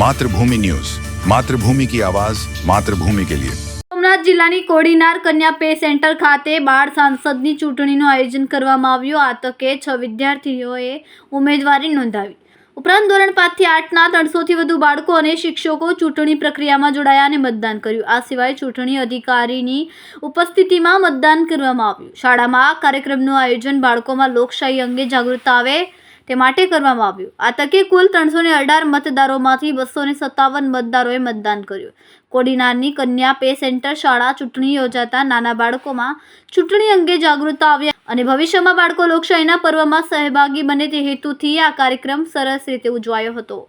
Mathrubhumi news. Mathrubhumi કી આવાઝ માતૃભૂમિ કે લિયે. સોમનાથ જિલ્લાની કોડીનાર કન્યા પે સેન્ટર ખાતે બાળ સાંસદની ચૂંટણીનું આયોજન કરવામાં આવ્યું. આ તકે છ વિદ્યાર્થીઓએ ઉમેદવારી નોંધાવી. ઉપરાંત ધોરણ પાંચથી આઠના ત્રણસોથી વધુ બાળકો અને શિક્ષકો ચૂંટણી પ્રક્રિયામાં જોડાયા અને મતદાન કર્યું. આ સિવાય ચૂંટણી અધિકારીની ઉપસ્થિતિમાં મતદાન કરવામાં આવ્યું. શાળામાં આ કાર્યક્રમનું આયોજન બાળકોમાં લોકશાહી અંગે જાગૃતતા આવે તે માટે કરવામાં આવ્યું. આ તકે કુલ ત્રણસો ને અઢાર મતદારોમાંથી બસો ને સત્તાવન મતદારોએ મતદાન કર્યું. કોડીનારની કન્યા પે સેન્ટર શાળા ચૂંટણી યોજાતા નાના બાળકોમાં ચૂંટણી અંગે જાગૃતતા આવ્યા અને ભવિષ્યમાં બાળકો લોકશાહીના પર્વમાં સહભાગી બને તે હેતુથી આ કાર્યક્રમ સરસ રીતે ઉજવાયો હતો.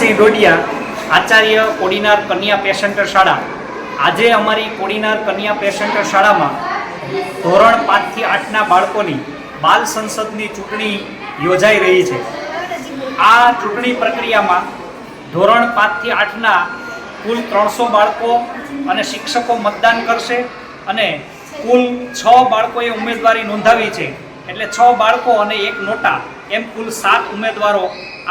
હું ડોડિયા, આચાર્ય કોડીનાર કન્યા પેસેન્ટર શાળા. આજે અમારી કોડીનાર કન્યા પેસેન્ટર શાળામાં ધોરણ પાંચથી આઠના બાળકોની બાલ સંસદની ચૂંટણી યોજાઈ રહી છે. આ ચૂંટણી પ્રક્રિયામાં ધોરણ પાંચથી આઠના કુલ ત્રણસો બાળકો અને શિક્ષકો મતદાન કરશે અને કુલ છ બાળકોએ ઉમેદવારી નોંધાવી છે. એટલે છ બાળકો અને એક નોટા. એમ કુલ સાત ઉમેદવારો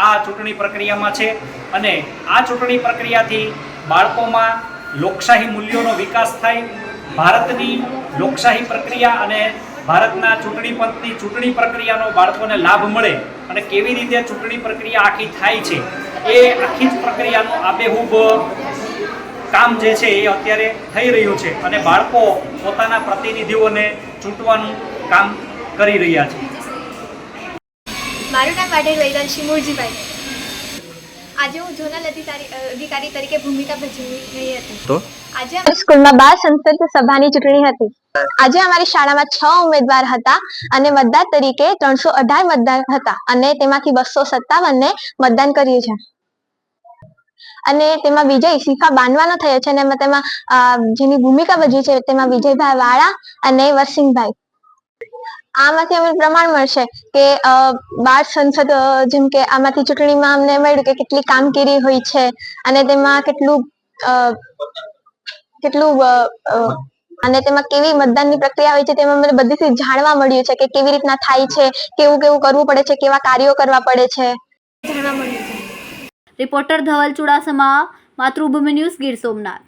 આ ચૂંટણી પ્રક્રિયામાં છે અને આ ચૂંટણી પ્રક્રિયાથી બાળકોમાં લોકશાહી મૂલ્યોનો વિકાસ થાય, ભારતની લોકશાહી પ્રક્રિયા અને ભારતના ચૂંટણી પંચની ચૂંટણી પ્રક્રિયાનો બાળકોને લાભ મળે અને કેવી રીતે ચૂંટણી પ્રક્રિયા આખી થાય છે, એ આખી જ પ્રક્રિયાનું આબેહૂબ, કામ જે છે એ અત્યારે થઈ રહ્યું છે અને બાળકો પોતાના પ્રતિનિધિઓને ચૂંટવાનું કામ કરી રહ્યા છે. મારું નામ વાઢેર વૈરાંશી મૂળજીભાઈ આજે હું ઝોનલ અધિકારી અધિકારી તરીકે ભૂમિકા ભજવી રહી હતી. તો? આજે સ્કૂલમાં બાર સંસદ સભાની ચૂંટણી હતી. આજે અમારી શાળામાં છ ઉમેદવાર હતા અને મતદાર તરીકે ત્રણસો અઢાર મતદાર હતા અને તેમાંથી બસો સત્તાવનને મતદાન કર્યું છે. અને તેમાં વિજય શિફા બાંધવાનો થયો છે અને એમાં તેમાં જેની ભૂમિકા ભજવી છે તેમાં વિજયભાઈ વાળા અને વરસિંહભાઈ. આમાંથી અમને પ્રમાણ મળશે કે બાળ સંસદ જેમ કે આમાંથી ચૂંટણીમાં અમને મળ્યું કે કેટલી કામગીરી હોય છે અને તેમાં કેટલું કેટલું અને તેમાં કેવી મતદાનની પ્રક્રિયા હોય છે તેમાં મને બધીથી જાણવા મળ્યું છે કે કેવી રીતના થાય છે, કેવું કેવું કરવું પડે છે, કેવા કાર્યો કરવા પડે છે. Reporter Dhaval Chudasama, Matrubhumi news Gir Somnath.